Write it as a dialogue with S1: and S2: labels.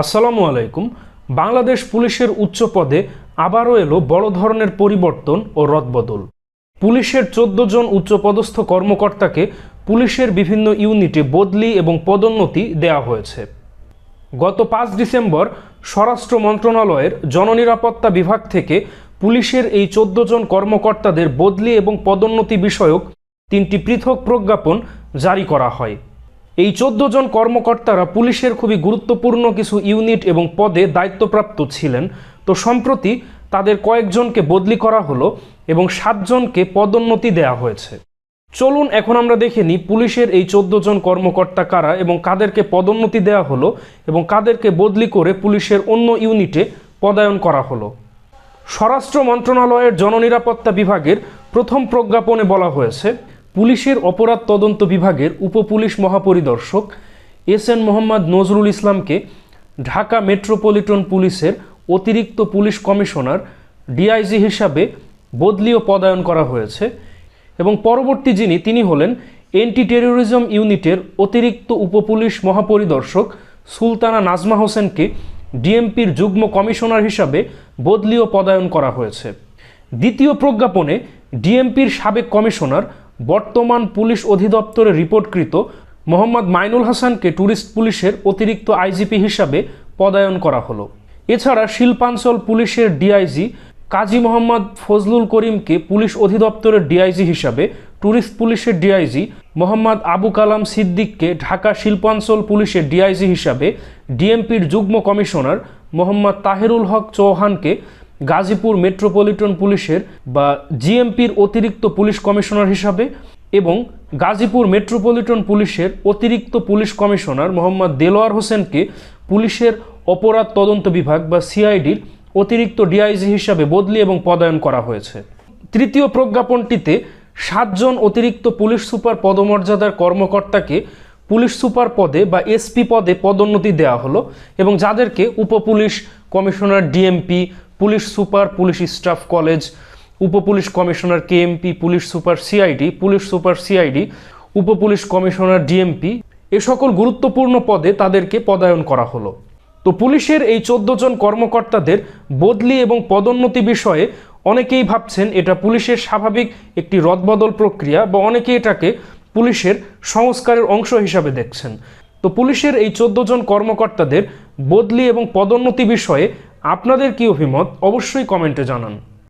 S1: আসসালামু আলাইকুম। বাংলাদেশ পুলিশের উচ্চ পদে আবারও এলো বড় ধরনের পরিবর্তন ও রদবদল। পুলিশের চোদ্দ জন উচ্চপদস্থ কর্মকর্তাকে পুলিশের বিভিন্ন ইউনিটে বদলি এবং পদোন্নতি দেওয়া হয়েছে। গত পাঁচ ডিসেম্বর স্বরাষ্ট্র মন্ত্রণালয়ের জননিরাপত্তা বিভাগ থেকে পুলিশের এই চোদ্দ জন কর্মকর্তাদের বদলি এবং পদোন্নতি বিষয়ক তিনটি পৃথক প্রজ্ঞাপন জারি করা হয়। এই চোদ্দ জন কর্মকর্তারা পুলিশের খুবই গুরুত্বপূর্ণ কিছু ইউনিট এবং পদে দায়িত্বপ্রাপ্ত ছিলেন। তো সম্প্রতি তাদের কয়েকজনকে বদলি করা হলো এবং সাতজনকে পদোন্নতি দেওয়া হয়েছে। চলুন এখন আমরা দেখে নিই পুলিশের এই চোদ্দ জন কর্মকর্তা কারা এবং কাদেরকে পদোন্নতি দেওয়া হলো এবং কাদেরকে বদলি করে পুলিশের অন্য ইউনিটে পদায়ন করা হলো। স্বরাষ্ট্র মন্ত্রণালয়ের জননিরাপত্তা বিভাগের প্রথম প্রজ্ঞাপনে বলা হয়েছে পুলিশের অপরাধ তদন্ত বিভাগের উপপুলিশ মহাপরিদর্শক এস এন মোহাম্মদ নজরুল ইসলামকে ঢাকা মেট্রোপলিটন পুলিশের অতিরিক্ত পুলিশ কমিশনার ডিআইজি হিসাবে বদলি ও পদায়ন করা হয়েছে এবং পরবর্তী যিনি, তিনি হলেন এন্টি টেরোরিজম ইউনিটের অতিরিক্ত উপপুলিশ মহাপরিদর্শক সুলতানা নাজমা হোসেনকে ডিএমপির যুগ্ম কমিশনার হিসাবে বদলি ও পদায়ন করা হয়েছে। দ্বিতীয় প্রজ্ঞাপনে ডিএমপির সাবেক কমিশনার বর্তমান পুলিশ অধিদপ্তরে রিপোর্টকৃত মোহাম্মদ মাইনুল হাসানকে ট্যুরিস্ট পুলিশের অতিরিক্ত আইজিপি হিসাবে পদায়ন করা হলো। এছাড়া শিল্পাঞ্চল পুলিশের ডিআইজি কাজী মোহাম্মদ ফজলুল করিমকে পুলিশ অধিদপ্তরের ডিআইজি হিসাবে ট্যুরিস্ট পুলিশের ডিআইজি মোহাম্মদ আবু কালাম সিদ্দিককে ঢাকা শিল্পাঞ্চল পুলিশের ডিআইজি হিসাবে, ডিএমপির যুগ্ম কমিশনার মোহাম্মদ তাহেরুল হক চৌহানকে গাজীপুর মেট্রোপলিটন পুলিশের বা জিএমপির অতিরিক্ত পুলিশ কমিশনার হিসাবে এবং গাজীপুর মেট্রোপলিটন পুলিশের অতিরিক্ত পুলিশ কমিশনার মোহাম্মদ দেলোয়ার হোসেনকে পুলিশের অপরাধ তদন্ত বিভাগ বা সিআইডির অতিরিক্ত ডিআইজি হিসাবে বদলি এবং পদায়ন করা হয়েছে। তৃতীয় প্রজ্ঞাপনটিতে সাতজন অতিরিক্ত পুলিশ সুপার পদমর্যাদার কর্মকর্তাকে পুলিশ সুপার পদে বা এসপি পদে পদোন্নতি দেওয়া হলো এবং যাদেরকে উপপুলিশ commissioner, DMP police super, police staff college, উপপুলিশ commissioner KMP, police super CID, police super CID, উপপুলিশ commissioner DMP, এ সকল গুরুত্বপূর্ণ পদে তাদেরকে পদায়ন করা হলো। তো পুলিশের এই চোদ্দ জন কর্মকর্তাদের বদলি এবং পদোন্নতি বিষয়ে অনেকেই ভাবছেন এটা পুলিশের স্বাভাবিক একটি রদবদল প্রক্রিয়া বা অনেকেই এটাকে পুলিশের সংস্কারের অংশ হিসাবে দেখছেন। তো পুলিশের এই চোদ্দ জন কর্মকর্তাদের বদলি এবং পদোন্নতি বিষয়ে আপনাদের কি অভিমত? অবশ্যই কমেন্টে জানান।